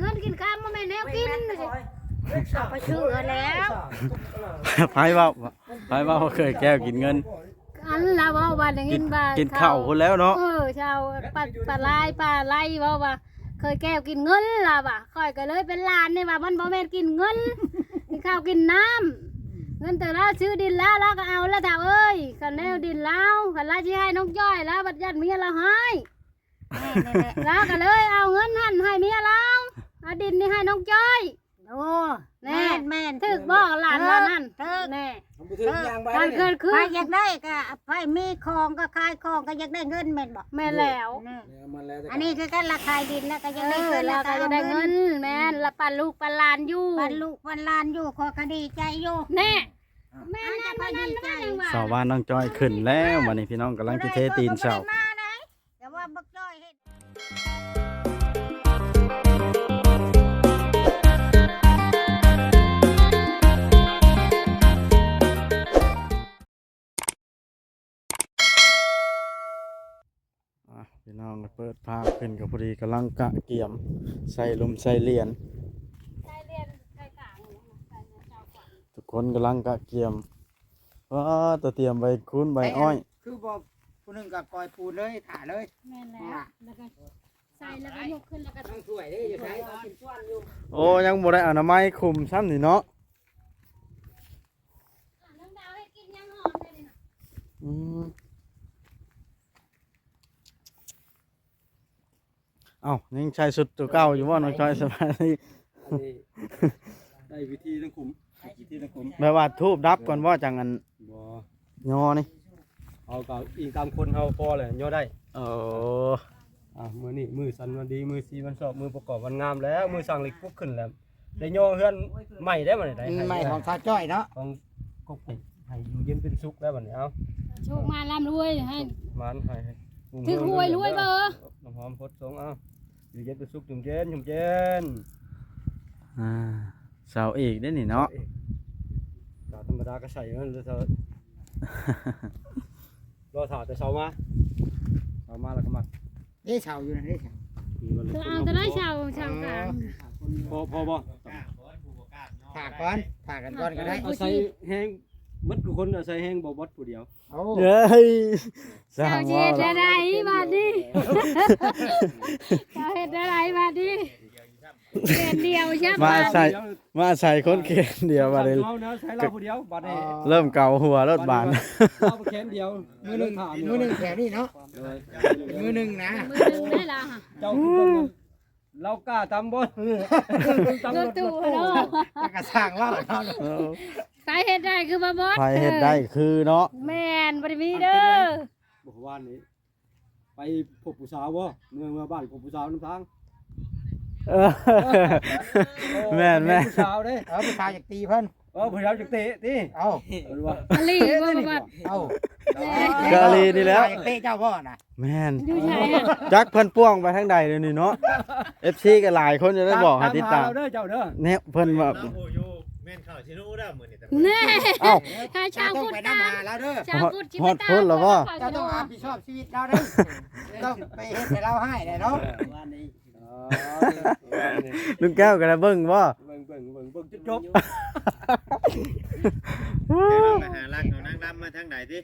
เงินกินข้าวมาแม่แนวกินเอาไปชื่อแล้วไผเว้าไผเว้าว่าเคยแก้วกินเงินอันละเว่าว่าได้กิยินนว่ากินข้าวคนแล้วเนาะเออชาวปลาปลาลายปลาไล่เว่าว่า เคยแก้วกินเงินล่ะว่ะค่อยก็เลยเป็นหลานนี่ว่ามันบ่แม่นกินเงินกินข้าวกินน้ำเงินแต่เราซื้อดินแล้วเราก็เอาแล้วถามเอ้ยคันแนวดินแล้วคันลาสิให้น้องจ้อยแล้วบัดยัดเมียเราให้แม่นี่แหละแล้วก็เลยเอาเงินหันให้เมียเรา เอาดินนี่ให้น้องจ้อยโอ้แน่แม่นแม่นถึกบอกหลานเรานั่นถึกแน่ผมไปถึงยางใบการเกิดขึ้ใครนอยากได้ก็ไปมีของก็ขายของก็อยากได้เงินแม่นบ่แม่แล้วนี่มันแล้วแต่อันนี้คือการราคายดินแล้วก็เอยังได้อเงินเราก็จะได้เงินแม่นละปันลูกปันหลานอยู่ปันลูกปันหลานอยู่ขอคดีใจอยู่แน่แม่นั่นก็ดีใจสาวบ้านน้องจอยขึ้นแล้ววันนี้พี่น้องกำลังจะเทตีนเสาบ่ได้มาไหนแต่ว่าบักจ้อยเฮ็ด น้องเปิดภาพขึ้นกับพอดีกำลังกะเกี่ยม ใส่ลมใส่เหรียญใส่เรียนใส่กลางใส่เจ้าก่อนทุกคนกำลังกะเกี่ยมว้าแตะเตรียมใบคูนใบอ้อย คือบอกผู้หนึงกับกอยปูนเลยถ่าเลยแม่นแล้วแล้วก็ใส่แล้วก็ยกขึ้นแล้วก็ต้องช่วยได้อยู่ใช้กินช้อนอยู่โอ้ยังบ่ได้อนามัยคุมซ้ำนี่เนาะน้องดาวให้กินยังหอมเลยนะอืม เอ้ายังใช้สุดตัวเก่าอยู่ว่าน้องจอยสบายดีได้วิธีทั้งคุมวิธีทั้งคุมแบบว่าทูบดับก่อนว่าจังอันบ่ยอนี่เอากับอิงตามคนเฮาพอเลยย่อได้โอ้อะมือนี่มือสันวันดีมือสีวันสอบมือประกอบวันงามแล้ว มือสั่งเหล็กปุ๊บขึ้นแล้วได้ย่อเฮือนใหม่ได้บ่ได้ใหม่ของชาจ้อยเนาะของกบนี่ให้อยู่เย็นเป็นสุขแล้วบัดนี้เอาโชคมาร่ำรวยให้มันให้ให้ถือหวยรวยเบอร์น้ำหอมพดสงเอา อยู่เย็นเป็นสุขจุ่มเย็นจุ่มเย็นอ่าเสาอีกได้อนี่เนาะกาธรรมดาก็ใส่เงินเลยเถอะรอถาแต่เช้ามาเช้ามาแล้วก็มานี่เฉาอยู่นะนี่เฉาคือเอาแต่ได้ชาวชาวกลางพอพอบ่ถากก่อนถากกันก่อนก็ได้เอาใส่แห้ง มัดทุกคนเอาใส่แห้งบ่บดผู้เดียวเอาเฮ้ยสร้าชาวงเช็ว่าดอะไรมาดิชาวเฮ็ดอะไรมาดิเรียนเดียวใช่ไหมมาใส่มาใส่คนเขียนเดียวมาเลยเอาเนาะใช้เราผู้เดียวบัดนี้เริ่มเกาหัวรถบานเราแขนเดียวมือหนึงถามมือหนึ่งแถวนี่เนาะมือหนึ่งนะมือหนึงได้ละเจ้าคือ เบิ่งเรากล้าทำบ่ทำรรถถตู้เนาะแล้วก็สร้างว่าเนาะเออใครเฮ็ดได้คือบ่บอสใครเฮ็ดได้คือเนาะแม่นบ่ได้มีเด้อบอกว่านี้ไปพบผู้สาวบ่เมื่อเมื่อบ้านพบผู้สาวน้ำทางเออ แม่นแม่น ผู้สาวเด้เอาผู้ชายจากตีเพิ่นเออผู้สาวจักเตะติเอาเออว่า อลีบ่บ่บอสเอา กะลีนี่แล้วผู้ชายจากเตะเจ้าพ่อน่ะแม่นอยู่ใช่อะจักเพิ่นป้วงไปทางใดเดี๋ยวนี้เนาะ FC ก็หลายคนจะได้บอกให้ติดตามเราเด้อเจ้าเด้อเนี่ยเพิ่นว่าเราโหอยู่แม่นเข้าชิโน่ได้เหมือนนี่แต่แน่เอ้า ถ้าชาวต้องพุทธไปตาน้ำหาแล้วเด้อชาวพุทธชิฮอดพุทธเหรอพ่อเจ้าต้องรับผิดชอบชีวิตเราเด้อต้องไปเฮ็ดให้เราให้ได้เนาะ ลุงแก้วก็ได้เบิ่งบ่เบิ่งเบิ่งเบิ่งเบิ่งจุดจบมาหาลักเอานางดำมาทางไหนดิ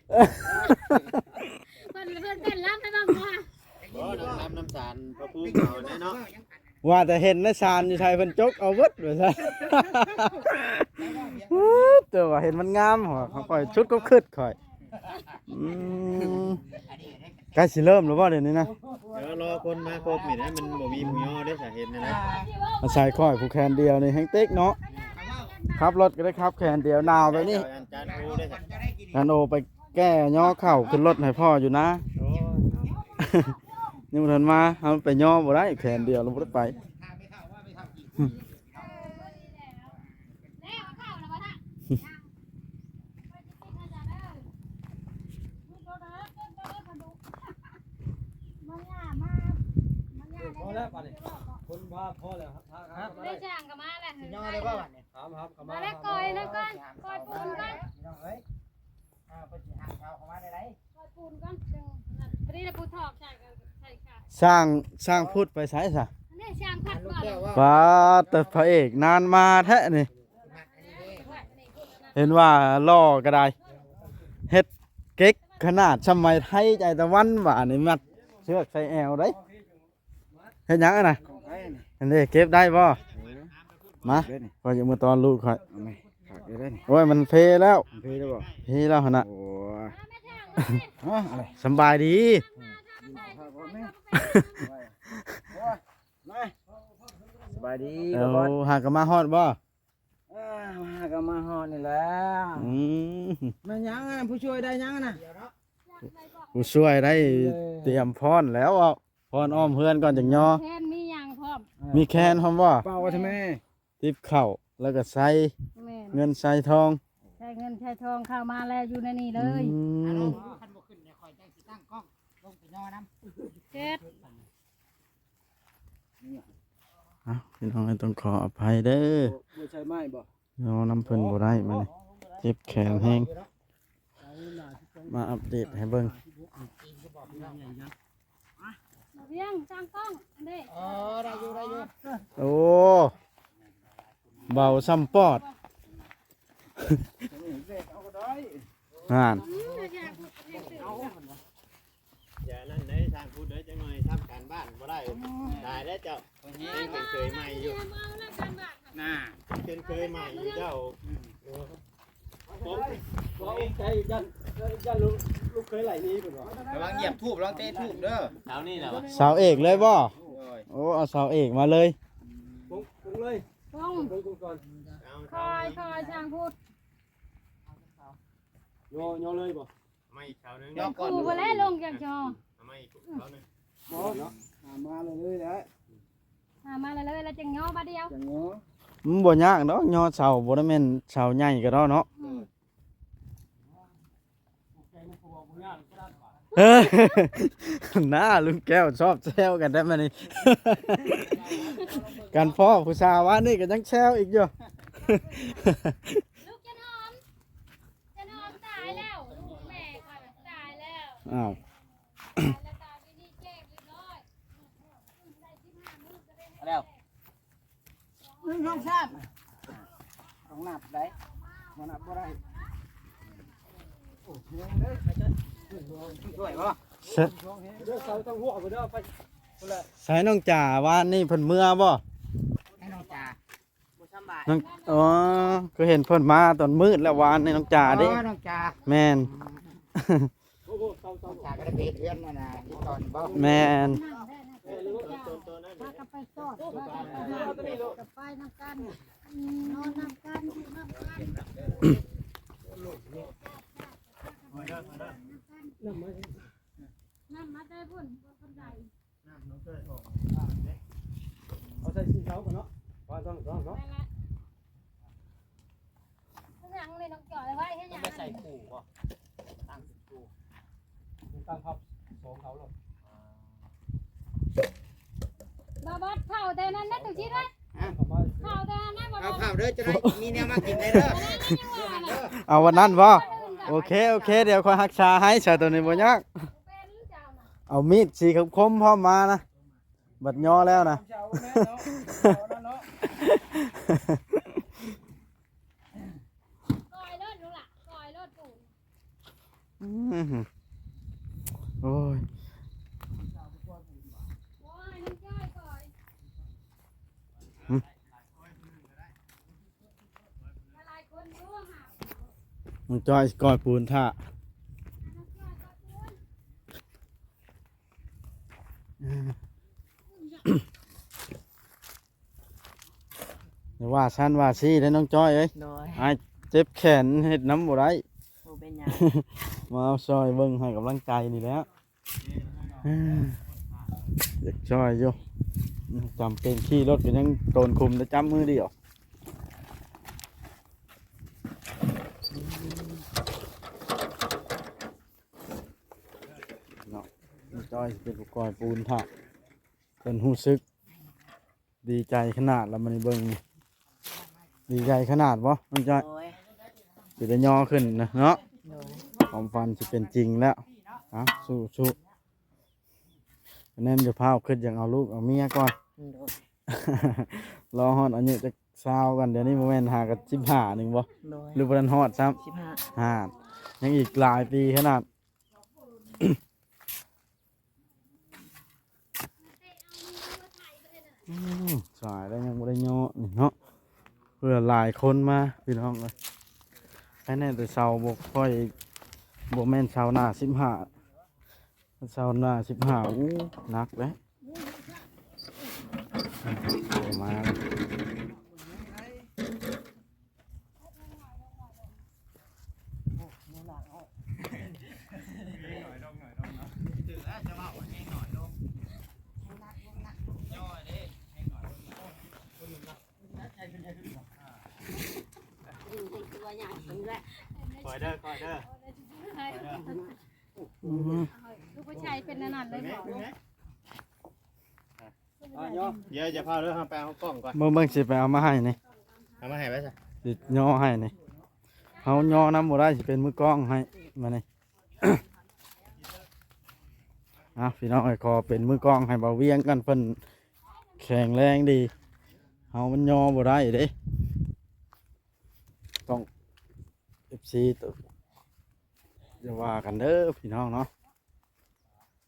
เพิ่นเพิ่นเต้นรำให้บ้างบ่บ่นางดำน้ำสารพระภูมิเขาแน่เนาะว่าแต่เห็นนะชานอยู่ไทยเพิ่นจกเอาเบิดว่าซั่นแต่ว่าเห็นมันงามหัวเขาปล่อยชุดก็ขึ้นข่อยอืม ใกล้สิเริ่มแล้วบ่เดี๋ยวนี้นะเดี๋ยวรอคนมาครบนี่นะมันบ่มีหมูยอได้สาเหตุนะนะมาใส่ข่อยผู้แคนเดียวนี่แฮงเต็กเนาะขับรถก็ได้ขับแคนเดียวหนาวแบบนี้อาจารย์ครูได้สักกันโอไปแก้ย่อเข่าขึ้นรถให้พ่ออยู่นะโอ้ยนี่มันทันมาเอาไปย่อบ่ได้แขนเดียวเราบ่ได้ไป พอแล้ว ป่านนี้คนว่าพอแล้วครับครับได้ช่างก็มาแล้วย่อเลยว่าบัดนี้ถามครับเข้ามามาแล้วก่อยแล้วก่อนก่อยปูนก่อนพี่น้องเอ้ยอ่าเพิ่นสิหาข้าวเข้ามาได้ไดก่อยปูนก่อนจังอันนี้เราปูถอกใช่กันใช่ค่ะสร้างสร้างพุทธไปใช้ซะอันนี่ช่างพัดบ่แก้วว่าป้าแต่พระเอกนานมาแท้นี่ เห็นว่าล่อก็ได้เฮ็ดเก๊กขนาดชำไมไทยใจตะวันว่านี่มัดเชือกใส่แอวได้ เฮ็ดหยังอะน่ะอันนี้เก็บได้บ่มาก็จะมาตอนลูกค่อยฝากได้ได้นี่โอ้ยมันเพแล้วเพลได้บ่เพแล้วหั่นน่ะโอ้ฮะอะไรสำบายดีสบายดีเอาหากนมาฮอดบ่อ่ามาก็มาฮอดนี่แล้วอืมมันยังอะผู้ช่วยได้ยังอะนะผู้ช่วยได้เตรียมพรแล้วเอา พรอ้อมเพื่อนก่อนจังยอแทนมีหยังพร้อมมีแคนพร้อมบ่เป่าไว้ทำไมติบเข้าวแล้วก็ใส่แม่นเงินใส่ทองใช้เงินใช้ทองเข้ามาแล้วอยู่ในนี่เลยอืมคันบ่ขึ้นเนี่ยคอยจังสิตั้งกล้องลงไปนอนน้ำเจ็ดเอ้าพี่น้องต้องขออภัยเด้อบ่ใช่ไม้บ่เรานำเพิ่นบ่ได้มานี่เจ็บแขนแห้งมาอัปเดตให้เบิ่ง เพียงช่างกล้องอันนี้อ๋อได้อยู่ได้อยู่โอ้เบาซ้ำปอดเอาก็ได้งานอย่านั่นได้ทางพูดได้จังหน่อยทำการบ้านบ่ได้ได้แล้วเจ้ายังเคยใหม่อยู่น่าเคยใหม่อยู่เจ้าผม บ่อุ้มใจยันยันลูกลูกเคยไหลนี้เพิ่นว่าระวังเหยียบทูบระวังเตะทูบเด้อเช้านี่แหละวะสาวเอกเลยบ่โอ้ยโอ้เอาสาวเอกมาเลยปุ้งปุ้งเลยกล้องปุ้งปุ้งก่อนคอยคอยช่างพูดโยโยเลยบ่ไม่เช้านึงยกก่อนกูไปแล้วลงจากจอไม่เช้านึงบ่เนาะมาเลยเลยนะหามาเลยเลยแล้วจังย่อมาเดียวจังเนาะมันบ่ยากดอกยอเสาบ่ได้แม่นเสาใหญ่ก็ดอกเนาะ เอ้ยน้าลุงแก้วชอบแซวกันได้มานี่กันพ่อผู้สาวว่านี่ก็ยังแซวอีกอยู่ ลูกจะนอนจะนอนตายแล้วลูกแม่ค่ะตายแล้วอ้าว ตายแล้วตายที่นี่แจ้งเรียบร้อยได้สิบห้ามื้อก็ได้ให้แล้วหนึ่งสองสามต้องนับได้บ่นับบ่ได้โอ้ยเด้อ ช่วยบ่ใส่เด้อเสาต้องหัวบ่เด้อไปพุ่นแหละใส่น้องจ่าว่านี่เพิ่นเมื่อบ่ให้น้องจ่าบ่สำบายน้องอ๋อก็เห็นเพิ่นมาตอนมืดแล้ววานนี่น้องจ่าเด้อ๋อน้องจ่าแม่นโอ้โหเสาเสาน้องจ่าก็ได้ไปเรียนมานะที่ตอนบ่แม่นพากันไปสอดพากันไปหากับไปน้ำกันนอนน้ำกันน้ำกัน นั่นมาได้พุ่นบนคนใดเอาใส่สีเสาก่อนเนาะว่าต้องต้องเนาะไปละข้างหลังเลยน้องจ่อยไว้ให้ยังใส่ขู่บ่ตั้งขู่ตั้งพับสองเขาหรอกบาบอสเข้าแต่นั้นนั่นถูกชิดไหมประมาณเข้าแต่นั้นบาบเอาอสข้าวเด้อจะได้มีแนวมากินได้เด้อเอาวันนั้นบ่ โอเคโอเค เดี๋ยวคอยรักษาให้ชาตัวนี้บ่ยากเป็นเจ้าน่ะเอามีดสีคมๆพร้อมมานะบัดย่อแล้วนะกอยรถดูล่ะกอยรถปูนอื้อหือโอ้ย โอ้ยน้องจ้อยกอยหลายคนรู้หา มึงจอยกอยปูนท่าน้องจ้อยกอยปูนอย่าว่าสั้นว่าซี่ได้อน้องจอยเอ้ยโดยไอ้ายเจ็บแขนเฮ็ดน้ำบ่ได้บ่เป็นหยังมาเอาซอยเบิ่งให้กำลังใจนี่แหล้วเด็กจอยอยู่จำเป็นขี่รถก็ยังโดนคุมแต่จำมือเดียวเนาะน้อง จอยเป็นผู้กอยปูนท่าเป็นหู้ซึก ดีใจขนาดแล้วมันเบิ่งนี่ดีใจขนาดบ่น้องจอยโดยสิได้ย่อขึ้นนะเนาะโดยความฝันจะเป็นจริงแล้วอะสู้สู้แนมจะพาขึ้นอย่างเอาลูกเอาเมียก่อนโโดยรอฮอดอายุจะเศร้ากันเดี๋ยวนี้โมเมนต์หากันสิบห้าหนึ่งบ่โดยหรือบ่ทันฮอดซ้สิบห้าำห้ายังอีกหลายปีขนาด อืม สายแล้วยังบ่ได้ย่อนี่เนาะเพื่อหลายคนมาพี่น้องเลยไอ้แน่แต่เสาบกค่อยบกแม่นเสาหน้าสิบห้าเสาหน้าสิบห้าอู้หนักเลยมาามาคอยเด้อคอยเด้ออืมลูกผู้ชายเป็นนั่นนั่นเลยบอกอะย่อเดี๋ยวจะพาเด้อเอาไปเอากล้องก่อนเบิ่งเบิ่งสิไปเอามาให้นี่เอามาให้ไว้ซะสิย่อให้นี่เฮาย่อน้ำบ่ได้สิเป็นมือกล้องให้มานี่อะพี่น้องไอ้ขอเป็นมือกล้องให้เบาเวียงกันเพิ่นแข็งแรงดีเฮามันย่อบ่ได้เด้ต้อง FC ตัวจะว่ากันเด้อพี่น้องเนาะ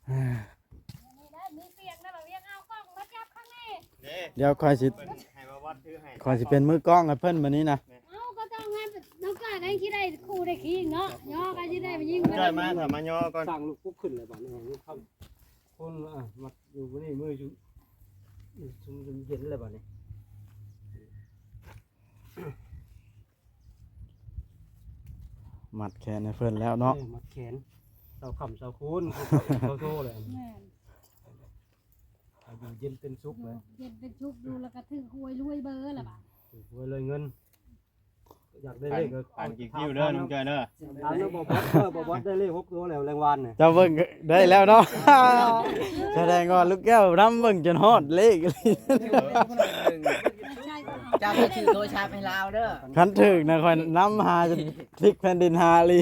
อ่ามีเสียงนะแบบเรียกเอากล้องมาจับข้างในเด้เดี๋ยวคอยสิเพิ่นให้มาวัดถือให้คอยสิเป็นมือกล้องให้เพิ่นมานี้นะเอาก็ต้องให้น้องกายได้คิดได้คู่ได้ขี้เนาะย่อกันที่ได้ไปยิงจ้อยมาถ้ามาย่อก่อนสร้างลูกปุ๊บขึ้นเลยบ้านนี้ลูกคำคนอะมาอยู่บนนี้มืออยู่ชุมเย็นเลยบ้านนี้ มัดแขนให้เพิ่นแล้วเนาะมัดแขนเสาขำเสาคูนเสาโตเลยแม่นอยู่เย็นเป็นสุขเลยเย็นเป็นชุบดูแล้วก็ถือหวยรวยเบอร์ล่ะบ่ะรวยเลยเงิน อยากได้ผ่าเลนขก็ผ่านกี่คิวเด้อน้องจ้อยเด้อถามแล้วบอกบอสเออบอกบอสได้เลขหกตัวแล้วแรงวันเนี่ยเจ้าเบิ่งได้แล้วเนาะ แสดงว่าลูกแก้วน้ำเบิ่งจนฮอดเลขเลยใช่ก็เจ้าไปถือโทรศัพท์ให้ลาวเด้อคันถึกนะคอยน้ำหาจนพลิกแผ่นดินหาลี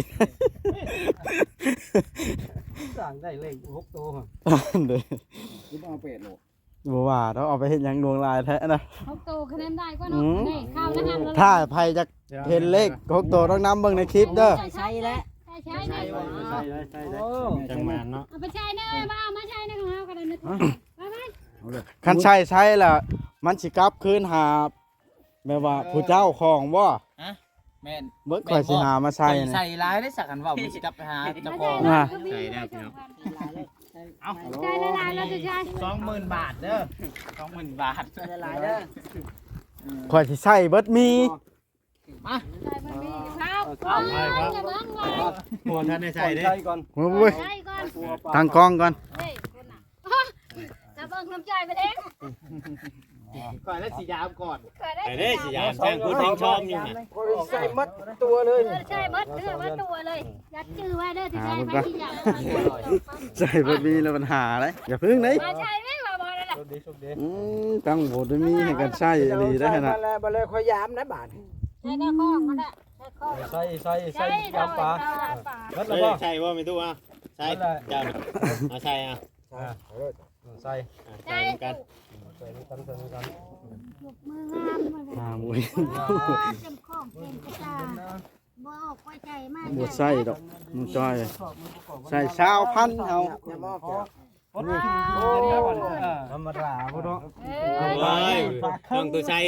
สั่งได้เลขหกตัวเด้อคิดเอาเป็ดโลบ่ว่าต้องเอาไปเฮ็ดหยังดวงลายแท้นะเขาโตคะแนนได้ก็เนาะนี่ข้าวนะฮะแล้วถ้าไผจะเห็นเลขหกตัวต้องน้ำเบิ่งในคลิปเด้อใช่แล้วใช่ใช่เนี่ยใช่ได้ใช่ได้จังมานเนาะเอาไปใช้นะมาเอามาใช้นะของเราก็ได้นึกไปไปคันใช่ใช่ล่ะมันสิกลับคืนหา แม่ว่าผู้เจ้าของบ่แม่นเบิ่งข่อยสิหามาใส่ใส่นี่ ใส่ร้ายได้สักกันว่ามันสิกลับไปหาเจ้าของอะ ใส่แล้วพี่น้อง เอาใช่ละลายเราจะใช้สองหมื่นบาทเด้อสองหมื่นบาทละลายเด้อข่อยสิใส่เบิดมีใช่มันมีข้าวเอาไปจะเบิ้งไว้หมดท่านได้ใส่เด้ใช่ก่อนโอ้ยใช่ก่อนตั้งกล้องก่อนเฮ้ยคนน่ะจะเบิ้งน้ำใจไปเอง ก่อนแล้วสียามก่อนเกิดได้ไอ้เด้สิยามแจ้งผู้ทิ้งชอบอยู่น่ะใส่มัดตัวเลย ใช่มัดเด้อมัดตัวเลยยัดชื่อไว้เด้อที่ใช้ไปที่อยากใส่เบิดมีแล้วปัญหาเลยอย่าพึ่งเลยมาใช่ไหมว่าบอลนั่นแหละโชคดีโชคดีอืมตั้งโบดมีให้กันใช่ดีได้ขนาดบ่เลยค่อยยามนะบาทใช่หน้าข้องนั่นแหละใช่ข้องใส่ใส่ใส่ใช่ยำปลาป่าแล้วเอ้ก็ยใช่บ่มีตู้อะใช่เจ้าน่ะเอาใช่อะใส่อะใส่เห มือนกันใส่นใส่กันมืองามมันอ่ามุ้ยจำของเต็มกระตาบ่ออกไปใจมากบดใส่ดอกมึงจอยใส่ชาวพันธุ์เอา อย่ามอบจ้ะ ธรรมดาพุ่นเนาะโอ้ยต้องตัวใช้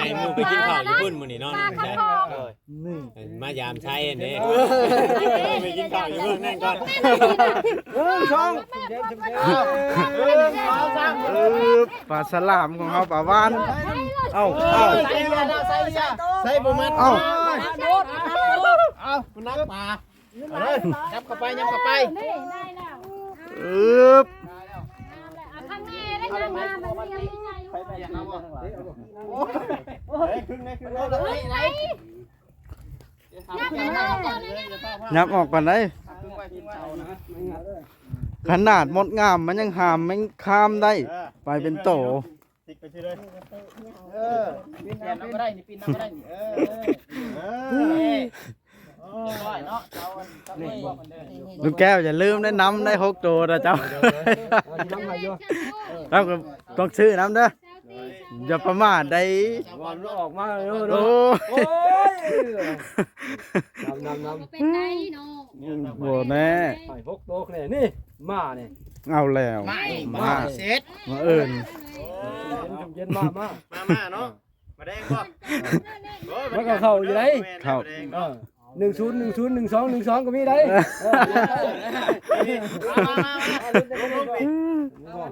ให้หมูไปกินข้าวญี่ปุ่นมื้อนี้เนาะปลาใช่ข้าวทองนี่มายามใช้อันนี้ไปกินข้าวญี่ปุ่นนั่นก่อนช่องเออปลาสลามของเขาปลาวานเอ้าเอ้าใส่ยาใส่ยาใส่บ่มัดเอ้าเอาคุณนักปลายับเข้าไปยับเข้าไปนี่ได้แล้วเอึบเอาข้างในได้ข้างหน้ามันยังไม่ใช่อยู่เฮ้ยขึ้นได้ขึ้นได้ยับเลยเจ้าเนี่ยยับออกก่อนได้ขนาดมดงามมันยังหามมันข้ามได้ ไปเป็นโตติ๊กไปชื่อเลยเออปีนน้ำก็ได้นี่ปีนน้ำก็ได้นี่เออเออ ร้อยเนาะเอาเอาเลยบอกมันเด้อลูกแก้วอย่าลืมได้น้ำได้หกตัวนะเจ้าเอาที่น้ำให้อยู่แล้วก็ต้องซื้อน้ำเด้ออย่าประมาทได้วันมันออกมาเด้อโอ้เนาะยโอ้ยน้ำน้ำน้ำเป็นไงเนาะโบแน่ให้พกโตกนี่นี่มาเนี่ยเอาแล้ว ไม่ามาเสร็จมาเอิญเย็นเย็นมามามามาเนาะมาแดงบ่มันก็เข้าอยู่ไหนเข้าเออ หนึ่งศูนย์หนึ่งศูนย์หนึ่งสองหนึ่งสองก็มีได้เออมามามา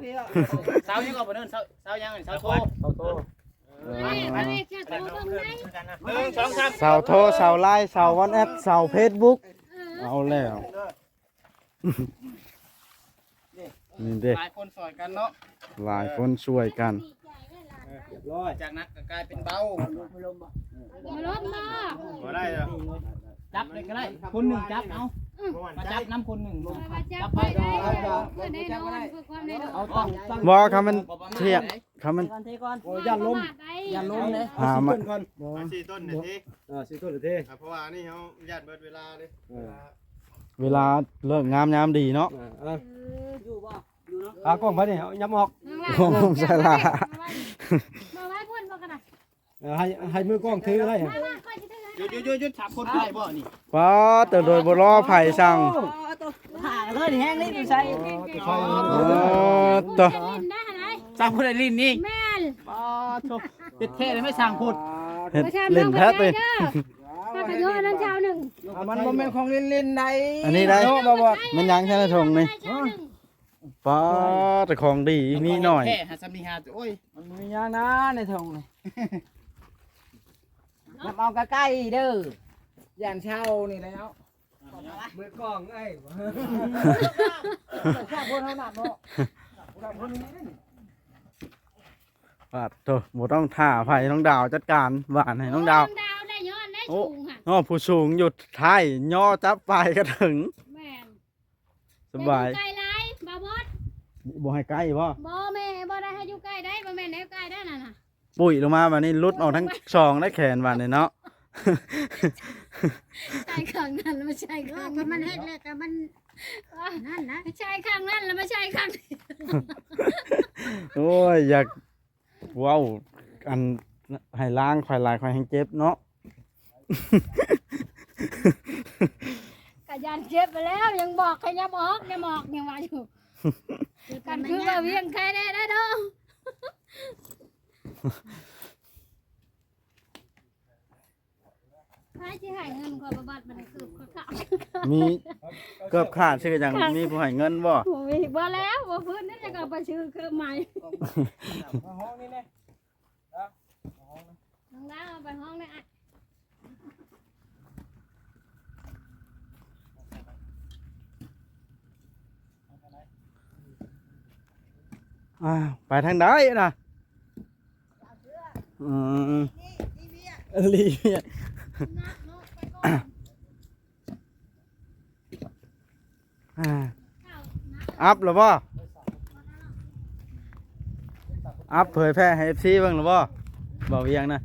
เสายังก็บ่เดินสาเสายังเสาวโทเอาวตรสามเสาโทรสาวไลน์สาววันแอปสาวเฟซบุ๊กเอาแล้วนี่เด้หลายคนสอนกันเนาะหลายคนช่วยกันรอยจากนักก็กลายเป็นเบามาลมาบ่ได้เหรอ จับเลยก็ได้ คนหนึ่งจับเอาบ่หวั่นมาใจจับน้ำคนหนึ่งลงมาจับไปได้เพื่อแน่นอนเพื่อความแน่นอนเอาตั้งตั้งบ่คำมันเทียบคำมันโอ้ยันลมอย่าล้มเลยหาเอามาสิต้นก่อนมาสี่ต้นเดี๋ยวทีอ่าสิต้นเดี๋ยวเท่อะเพราะว่านี่เขาญาติเบิดเวลาเลยเออเวลาเลิกงามยามดีเนาะอ่าอ่าขากล้องไปนี่เอายับออกผมใช่ละมาไว้พุ่นบ่กันนะเออให้ให้มือกล้องถืออะไรฮะ ว่าค่อยจะถือหยุดหยุดหยุดหยุดถามคนได้บ่นี่ป้าเติโดยบรอไผ่สั่งถ่าเลยแห้งนี่ดูใส่โอ้ตัวเล่นได้ไหนสางพูดได้ลิ้นนี่แม่นปอโถเป็นเท่เลยไม่สร้างพูดเห็ดเล่นแพ้เลยถ้าขยอนั้นเช้าหนึ่งมันบ่แม่นของลินลินใดอันนี้ได้มันยังแค่ในทงนี่ป้าแต่ของดีมีหน่อยแค่หาสามีหาโอ้ยมันมียานะในทงนี่ น้ำเอาใกล้ๆเด้อย่านเช่านี่แล้วมือกล้องไอ้ชอบคนเท่านั้นเนาะป้าตัวบ่ต้องท่าไผ่น้องดาวจัดการหวานให้น้องดาว ดาวได้ย้อนได้สูงค่ะอ๋อผู้สูงหยุดท้ายย่อจับไปก็ถึงแม่นสบายไกลไรบาบอสบ่ให้ใกล้บ่บ่ ปุ๋ยลงมาวันนี้ลุดออกทั้งซองและแขนวันนี้เนาะ ใช่ข้างนั้นแล้วไม่ใช่ข้างมันเฮ็ดแล้วก็มันนั่นนะใช่ข้างนั้นแล้วไม่ใช่ข้างนี้โอ้ยอยากเว้าวอันให้ล้างควายลายควายแห้งเจ็บเนาะ กะยานเจ็บไปแล้วยังบอกให้ยาบอกยาบอกยังว่าอยู่ กันคือว่าเวียงใครได้ได้เด้อ ใครที่ให้เงินกว่าบาทมันคือข้าวมีเกือบขาดชื่อจังมีผู้ให้เงินบ่โอ้ยบ่แล้วบ่พื้นนั่นจะก็ไปซื้อเครื่องใหม่น้องดาวเอาไปห้องนี่อะอ้าวไปทางใดน่ะ อืมลีเวียอ่าอัพหรือบ่อัพเผยแพร่ให้ FC เบิ่งหรือบ่บ่เวียงนะ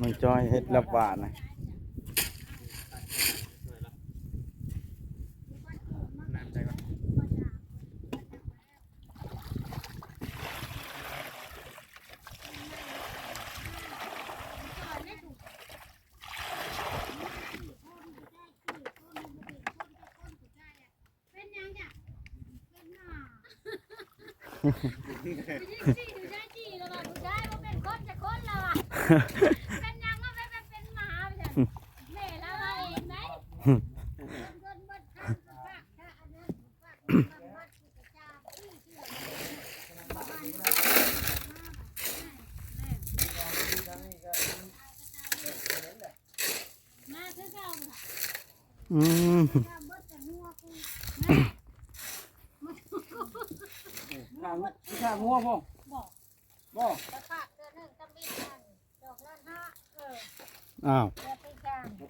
ยันจอยเฮ็ดรับหวานนะ Ha ha ha. อ้าว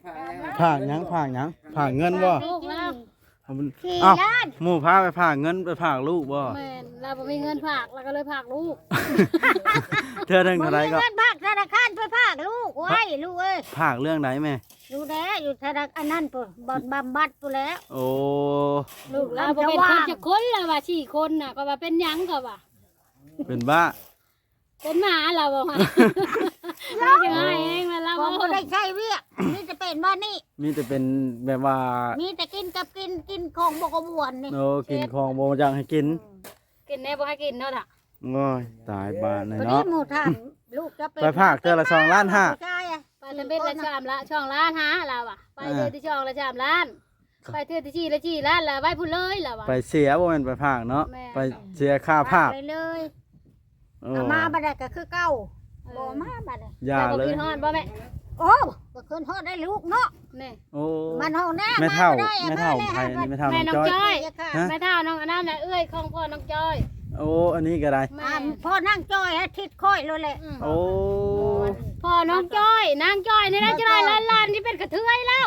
ผ่านผ่างหยังผ่างหยังผ่างเงินบ่ลูกแล้วโอ้เอาเป็นสี่อ้าวล้านหมู่พาไปฝากเงินไปฝากลูกบ่ แม่นเราบ่มีเงินฝากเราก็เลยฝากลูกเธอหนึงมึงเท่าไหรมีก็เงินภาคธนาคารไปภาคลูกไว้ลูกเอ้ยฝากเรื่องไหนแม่ดูแลอยู่ธนาคารอันนั้นปุ่นบอนบำบัดปุ่นแล้ว โอ้ ลูกหเราลานบ่จะเป็นว่าคนงจะคนแล้วว่าสี่คนน่ะก็ว่าเป็นหยังก็ว่าเป็นบ้าเป็นหมาเราบ่ว่า เราจะให้เองว่าเราของบ่บ่ได้ใช้เวียกนี่จะเป็นว่านี่ มีแต่เป็นแบบว่ามีแต่กินกับกินกินของบกบวนนี่โอ้กินของโบจังให้กินกินแน่บ่ให้กินเนาะท่ะโอ้ยตายบ้านเลยวันนี้เนาะหมูทานลูกจะเป็นไปภาคเทื่อละสองล้านห้าใช่อะไปทำเป็นละชามละช่องล้านหาเราอะ ไปเทื่อที่ช่องละชามล้าน ไปเทื่อที่ชี้ละชี้ล้านละไว้พุ่นเลยเราอะ ไปเสียบ่แม่นไปภาคเนาะ แม่ ไปเสียค่าภาคไปเลยโอ้เอามาบัดนี้ก็คือเก่า บ่มาบัดนี้อย่าเราเลบ่ยกินฮอดบ่แม่โอ้ก็คืนฮอดได้ลูกเนาะนี่โอ้มันห้องหน้าแม่เท่าบ่ได้อะแม่เท่าเลยไผอะนี่แม่เท่าแม่น้น้อองงจ้อยจ้อยฮะ แม่เท่าน้องอันนั้นน่ะเอ้ยของพ่อน้องจ้อยโอ้อันนี้ก็ได้ แม่อ่าพ่อนั่งจ้อยให้ทิศค่อยเลยแหละอืมโอ้พ่อน้องจ้อยนางจ้อยนี่นะจะได้ล้านล้านๆที่เป็นกระเทยแล้ว